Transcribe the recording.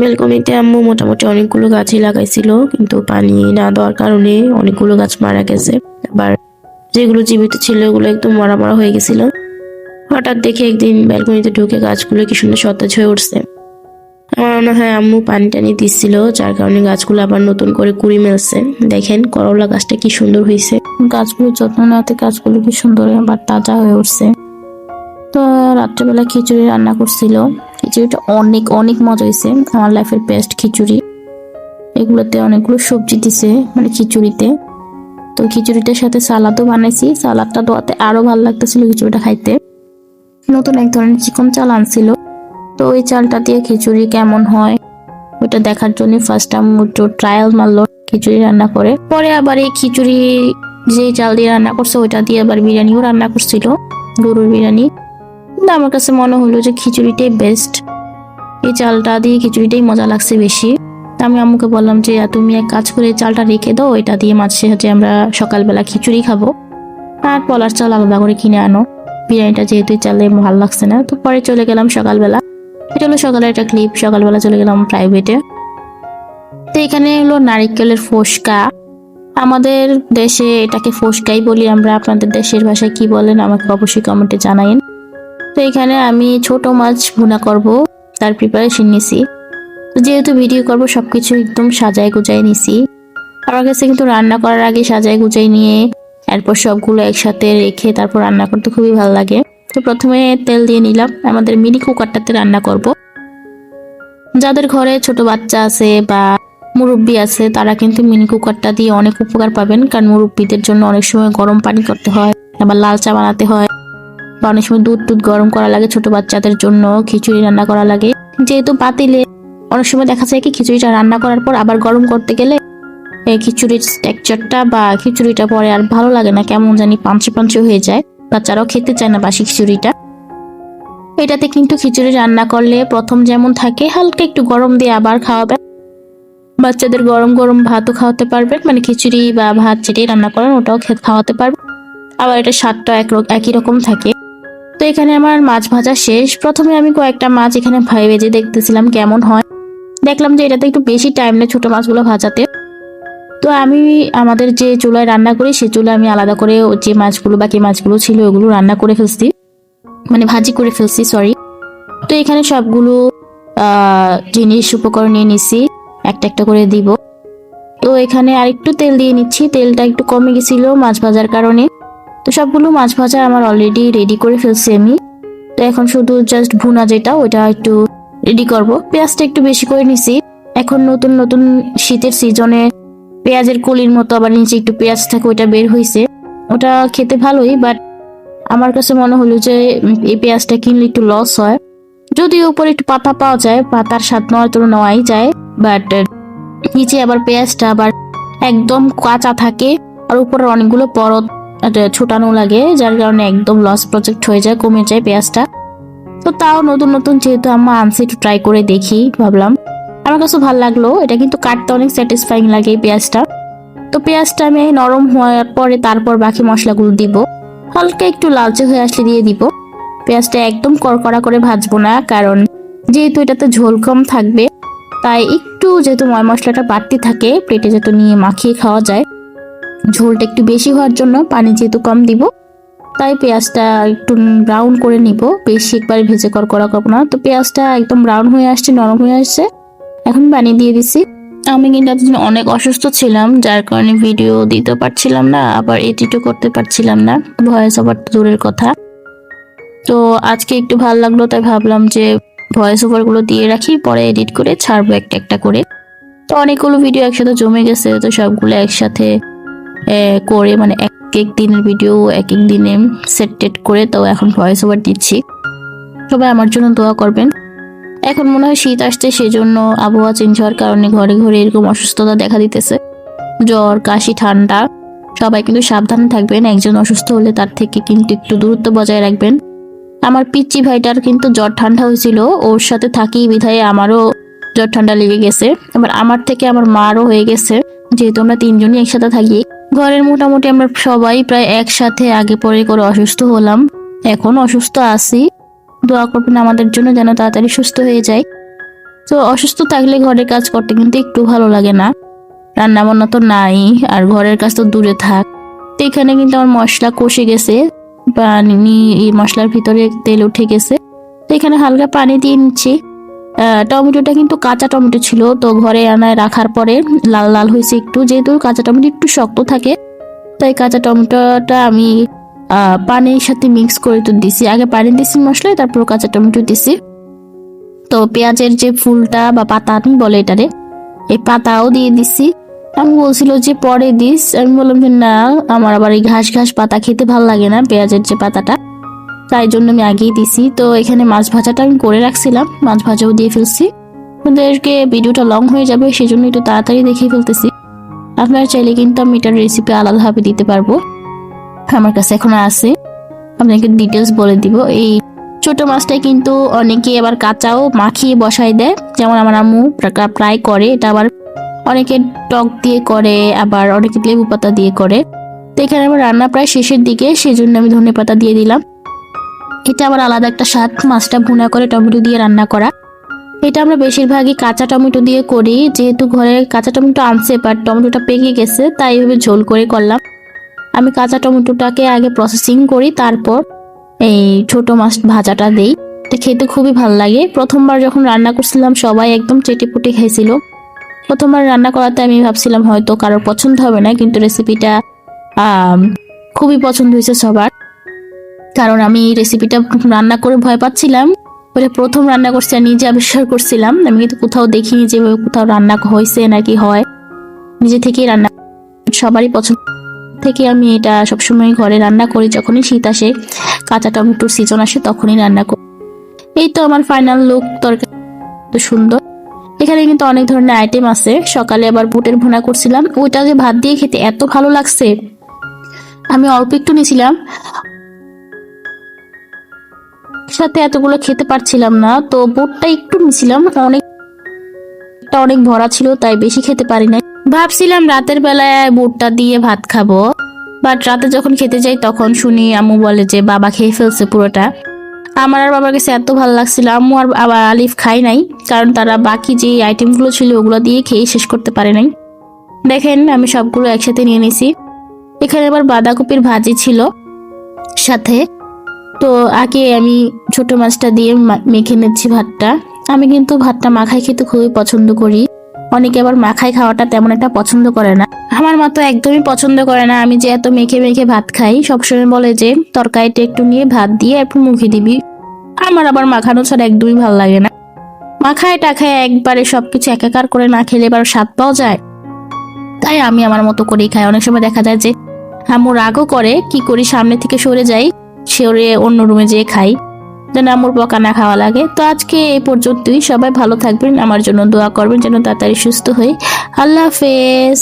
বেলকনিতে আম্মু মোটামুটি অনেকগুলো গাছই লাগাইছিল, কিন্তু পানি না দেওয়ার কারণে অনেকগুলো গাছ মারা গেছে। আবার যেগুলো জীবিত ছিল ওগুলো একদম মরা মরা হয়ে গেছিল। হঠাৎ দেখে একদিন ব্যালকনিতে ঢুকে গাছগুলো কি সুন্দর সতেজ হয়ে উঠছে। আমার মনে হয় আম্মু পানি টানি দিচ্ছিল, যার কারণে গাছগুলো আবার নতুন করে কুড়ি মেলছে। দেখেন করলা গাছটা কি সুন্দর হয়েছে গাছগুলো যত্ন নেওয়াতে গাছগুলো কি সুন্দর, আবার তাজা হয়ে উঠছে। রাত্রেবেলা খিচুড়ি রান্না করছিল। খিচুড়িটা অনেক অনেক মজা হয়েছে। আমার লাইফের বেস্ট খিচুড়ি। এগুলোতে অনেকগুলো সবজি দিছে মানে খিচুড়িতে। তো খিচুড়িটার সাথে সালাদও বানাইছি। সালাদটা দোয়াতে আরও ভালো লাগতেছিল খিচুড়িটা খাইতে। নতুন এক ধরনের চিকন চাল আনছিল। তো ওই চালটা দিয়ে খিচুড়ি কেমন হয় ওটা দেখার জন্য ফার্স্ট টাইম একটু ট্রায়াল মারলো খিচুড়ি রান্না করে। পরে আবার এই খিচুড়ি যে চাল দিয়ে রান্না করছে, ওইটা দিয়ে আবার বিরিয়ানিও রান্না করছিল, গরুর বিরিয়ানি। কিন্তু আমার কাছে মনে হলো যে খিচুড়িটাই বেস্ট এই চালটা দিয়ে খিচুড়িটাই মজা লাগছে বেশি। আমি আম্মুকে বললাম যে তুমি এক কাজ করে চালটা রেখে দাও, এটা দিয়ে মাঝে সাঝে আমরা সকালবেলা খিচুড়ি খাব। আর পলার চাল আলাদা করে কিনে আনো। বিরিয়ানিটা যেহেতু চালে ভালো লাগছে না, তো পরে চলে গেলাম সকালবেলা। এটা হলো সকালের একটা ক্লিপ সকালবেলা চলে গেলাম প্রাইভেটে তো এখানে হলো নারিকেলের ফোসকা। আমাদের দেশে এটাকে ফোসকাই বলি আমরা। আপনাদের দেশের ভাষায় কি বলেন আমাকে অবশ্যই কমেন্টে জানাইন। তো এখানে আমি ছোট মাছ ভুনা করব। তার প্রিপারেশন নিছি। তো যেহেতু ভিডিও করব, সবকিছু একদম সাজায় গুজাই নিছি। আমার কাছে কিন্তু রান্না করার আগে সাজায় গুজাই নিয়ে, এরপর সবগুলো একসাথে রেখে তারপর রান্না করতে খুবই ভালো লাগে। তো প্রথমে তেল দিয়ে নিলাম, আমাদের মিনি কুকারটাতে রান্না করব। যাদের ঘরে ছোট বাচ্চা আছে বা মুরব্বি আছে, তারা কিন্তু মিনি কুকারটা দিয়ে অনেক উপকার পাবেন। কারণ মুরব্বিদের জন্য অনেক সময় গরম পানি করতে হয়, আবার লাল চা বানাতে হয়। বা অনেক সময় দুধ টুধ গরম করা লাগে ছোট বাচ্চাদের জন্য, খিচুড়ি রান্না করা লাগে। যেহেতু পাতিলে অনেক সময় দেখা যায় কি খিচুড়িটা রান্না করার পর আবার গরম করতে গেলে এই খিচুড়ির টেক্সচারটা বা খিচুড়িটা পরে আর ভালো লাগে না, কেমন জানি পাঞ্চে পাঞ্চে হয়ে যায়। বাচ্চারাও খেতে চায় না বাসি খিচুড়িটা। এটাতে কিন্তু খিচুড়ি রান্না করলে প্রথম যেমন থাকে, হালকা একটু গরম দিয়ে আবার খাওয়াবেন। বাচ্চাদের গরম গরম ভাতও খাওয়াতে পারবেন মানে খিচুড়ি বা ভাত যেটাই রান্না করেন ওটাও খাওয়াতে পারবেন। আবার এটা স্বাদটা এক একই রকম থাকে। তো এখানে আমার মাছ ভাজা শেষ। প্রথমে আমি কয়েকটা মাছ এখানে ভাই ভেজে দেখতেছিলাম কেমন হয়। দেখলাম যে এটাতে একটু বেশি টাইম নেই ছোট মাছগুলো ভাজাতে। তো আমি আমাদের যে চুলায় রান্না করি, সে চুলায় আমি আলাদা করে যে মাছগুলো, বাকি মাছগুলো ছিল, ওগুলো রান্না করে ফেলছি। মানে ভাজি করে ফেলছি সরি তো এখানে সবগুলো জিনিস উপকরণ নিয়ে নিছি। একটা একটা করে দিব। তো এখানে আরেকটু তেল দিয়ে নিচ্ছি। তেলটা একটু কমে গেছিল মাছ ভাজার কারণে। তো সবগুলো মাছ ভাজা আমার অলরেডি রেডি করে ফেলছি আমি। তো এখন শুধু জাস্ট ভুনা যেটা ওটা একটু রেডি করব। পেঁয়াজটা একটু বেশি করে নিছি। এখন নতুন নতুন শীতের সিজনে পেঁয়াজের কলির মতো আবার নিচে একটু পেঁয়াজ থাকে ওটা বের হয়েছে ওটা খেতে ভালোই বাট আমার কাছে মনে হলো যে এই পেঁয়াজটা কিনলে একটু লস হয়। যদিও উপরে একটু পাতা পাওয়া যায়, পাতার স্বাদ নেওয়ার তো নেওয়াই যায় বাট নিচে আবার পেঁয়াজটা আবার একদম কাঁচা থাকে, আর উপরে অনেকগুলো পরত। ছোটানো লাগে, যার কারণে একদম লস প্রজেক্ট হয়ে যায়, কমে যায় পেঁয়াজটা। তো তাও নতুন নতুন যেহেতু আম্মা আনছি, একটু ট্রাই করে দেখি, ভাবলাম। আমার কাছে ভালো লাগল, এটা কিন্তু কাটতে অনেক স্যাটিসফাইং লাগে এই পেঁয়াজটা। তো পেঁয়াজটা আমি নরম হওয়ার পরে তারপর বাকি মশলাগুলো দিব। হালকা একটু লালচে হয়ে আসলে দিয়ে দিব। পেঁয়াজটা একদম কড়কড়া করে ভাজবো না, কারণ যেহেতু এটাতে ঝোল কম থাকবে, তাই একটু যেহেতু ময় মশলাটা বাড়তি থাকে, প্লেটে যাতে নিয়ে মাখিয়ে খাওয়া যায় ঝোলটা একটু বেশি হওয়ার জন্য পানি যেহেতু কম দিব, তাই পেঁয়াজটা একটু ব্রাউন করে নিব। বেশি একবার ভেজে কর করা করব না। তো পেঁয়াজটা একদম ব্রাউন হয়ে আসছে, নরম হয়ে আসছে। এখন পানি দিয়ে দিছি আমি কিন্তু এতদিন অনেক অসুস্থ ছিলাম, যার কারণে ভিডিও দিতে পারছিলাম না, আবার এডিটও করতে পারছিলাম না। ভয়েস ওভার দূরের কথা। তো আজকে একটু ভালো লাগল, তাই ভাবলাম যে ভয়েস ওভারগুলো দিয়ে রাখি, পরে এডিট করে ছাড়বো একটা একটা করে। তো অনেকগুলো ভিডিও একসাথে জমে গেছে, তো সবগুলো একসাথে করে মানে এক এক দিনের ভিডিও এক এক দিনে সেট টেট করে তো এখন ভয়েস ওভার দিচ্ছি। সবাই আমার জন্য দোয়া করবেন। এখন মনে হয় শীত আসছে, সেজন্য আবহাওয়া চেঞ্জ হওয়ার কারণে ঘরে ঘরে এরকম অসুস্থতা দেখা দিতেছে। জ্বর, কাশি, ঠান্ডা, সবাই কিন্তু সাবধানে থাকবেন। একজন অসুস্থ হলে তার থেকে কিন্তু একটু দূরত্ব বজায় রাখবেন। আমার পিচ্চি ভাইটার কিন্তু জ্বর ঠান্ডা হয়েছিল। ওর সাথে থাকি বিধায় আমারও জ্বর ঠান্ডা লেগে গেছে। এবার আমার থেকে আমার মারও হয়ে গেছে। যেহেতু আমরা তিনজনই একসাথে থাকি। ঘরের মোটামুটি আমরা সবাই প্রায় একসাথে আগে পরে করে অসুস্থ হলাম। এখন অসুস্থ আছি। দোয়া করবেন আমাদের জন্য যেন তাড়াতাড়ি সুস্থ হয়ে যায়। তো অসুস্থ থাকলে ঘরের কাজ করতে কিন্তু একটু ভালো লাগে না। রান্না বান্না তো নাই, আর ঘরের কাজ তো দূরে থাক। তো এখানে কিন্তু আমার মশলা কষে গেছে, পানি, এই মশলার ভিতরে তেল উঠে গেছে। তো এখানে হালকা পানি দিয়ে নিচ্ছি। টমেটোটা কিন্তু কাঁচা টমেটো ছিল, তো ঘরে আনায় রাখার পরে লাল লাল হয়েছে একটু, যেহেতু কাঁচা টমেটো একটু শক্ত থাকে, তাই কাঁচা টমেটোটা আমি পানির সাথে মিক্স করে তো দিছি। আগে পানি দিছি মশলায়, তারপর কাঁচা টমেটো দিছি। তো পেঁয়াজের যে ফুলটা বা পাতা, আমি বলে এটারে, এই পাতাও দিয়ে দিছি। আমি বলছিল যে পরে দিস, আমি বললাম যে না, আমার আবার এই ঘাস ঘাস পাতা খেতে ভালো লাগে না, পেঁয়াজের যে পাতাটা। তাই জন্য আমি আগেই দিছি। তো এখানে মাছ ভাজাটা আমি করে রাখছিলাম, মাছ ভাজাও দিয়ে ফেলছি। ওদেরকে ভিডিওটা লং হয়ে যাবে সেই জন্য একটু তাড়াতাড়ি দেখিয়ে ফেলতেছি। আপনারা চাইলে কিন্তু আমি এটার রেসিপি আলাদাভাবে দিতে পারব। আমার কাছে এখন আছে। আপনাকে ডিটেলস বলে দিব। এই ছোট মাছটা কিন্তু অনেকে আবার কাঁচাও মাখিয়ে বসাই দেয়। যেমন আমার আম্মু প্রায় করে, এটা আবার অনেকে টক দিয়ে করে, আবার অনেকে লেবু পাতা দিয়ে করে। তো এখানে আমার রান্না প্রায় শেষের দিকে সেই জন্য আমি ধনে পাতা দিয়ে দিলাম। এটা আবার আলাদা একটা স্বাদ। মাছটা ভুনা করে টমেটো দিয়ে রান্না করা। এটা আমরা বেশিরভাগই কাঁচা টমেটো দিয়ে করি। যেহেতু ঘরে কাঁচা টমেটো আনছে বাট টমেটোটা পেকে গেছে, তাই এভাবে ঝোল করে করলাম। আমি কাঁচা টমেটোটাকে আগে প্রসেসিং করি, তারপর এই ছোট মাছ ভাজাটা দেই। এটা খেতে খুবই ভালো লাগে। প্রথমবার যখন রান্না করছিলাম, সবাই একদম চেটে পুটে খাইছিল প্রথমবার রান্না করাতে আমি ভাবছিলাম হয়তো কারোর পছন্দ হবে না, কিন্তু রেসিপিটা খুবই পছন্দ হয়েছে সবার। কারণ আমি এই রেসিপিটা রান্না করে ভয় পাচ্ছিলাম। ওটা প্রথম রান্না করছি আর নিজে আবিষ্কার করছিলাম। আমি কিন্তু কোথাও দেখিনি যে কোথাও রান্না হয়েছে নাকি হয়। নিজে থেকেই রান্না সবারই পছন্দ। থেকে আমি এটা সবসময় ঘরে রান্না করি যখনই শীত আসে, কাঁচা টমেটোর সিজন আসে তখনই রান্না করি। এই তো আমার ফাইনাল লুক তরকারি। সুন্দর। এখানে কিন্তু অনেক ধরনের আইটেম আছে। সকালে আবার বুটের ভুনা করছিলাম। ওইটা যে ভাত দিয়ে খেতে এত ভালো লাগছে। আমি অল্প একটু নিয়েছিলাম। সাথে এতগুলো খেতে পারছিলাম না, তো বুটটা একটু নিছিলাম অনেকটা অনেক ভরা ছিল, তাই বেশি খেতে পারি না ভাবছিলাম রাতের বেলায় বুটটা দিয়ে ভাত খাব বাট রাতে যখন খেতে যাই তখন শুনি আম্মু বলে যে, বাবা খেয়ে ফেলছে পুরোটা। আমার আর বাবার কাছে এত ভালো লাগছিল, আম্মু আর আবার আলিফ খাই নাই, কারণ তারা বাকি যে আইটেমগুলো ছিল ওগুলো দিয়ে খেয়ে শেষ করতে পারে নাই। দেখেন, আমি সবগুলো একসাথে নিয়ে নিছি এখানে আবার বাঁধাকপির ভাজি ছিল। সাথে তো আগে আমি ছোট মাছটা দিয়ে মেখে নিচ্ছি ভাতটা। আমি কিন্তু ভাতটা মাখায় খেতে খুবই পছন্দ করি। অনেকে আবার মাখায় খাওয়াটা তেমন একটা পছন্দ করে না। আমার মা তো একদমই পছন্দ করে না। আমি যে এত মেখে মেখে ভাত খাই, সবসময় বলে যে, তরকারিটা একটু নিয়ে ভাত দিয়ে একটু মুখে দিবি। আমার আবার মাখানো ছাড়া একদমই ভালো লাগে না। মাখায় টাখায় একবারে সবকিছু একাকার করে না খেলে এবার স্বাদ পাওয়া যায়। তাই আমি আমার মতো করেই খাই। অনেক সময় দেখা যায় যে, আম্মু রাগও করে, কি করি সামনে থেকে সরে যাই। সরে অন্য রুমে যেয়ে খাই। যেন আমার বকা না খাওয়া লাগে। তো আজকে এই পর্যন্তই। সবাই ভালো থাকবেন। আমার জন্য দোয়া করবেন যেন তাড়াতাড়ি সুস্থ হই। আল্লাহ হাফেজ।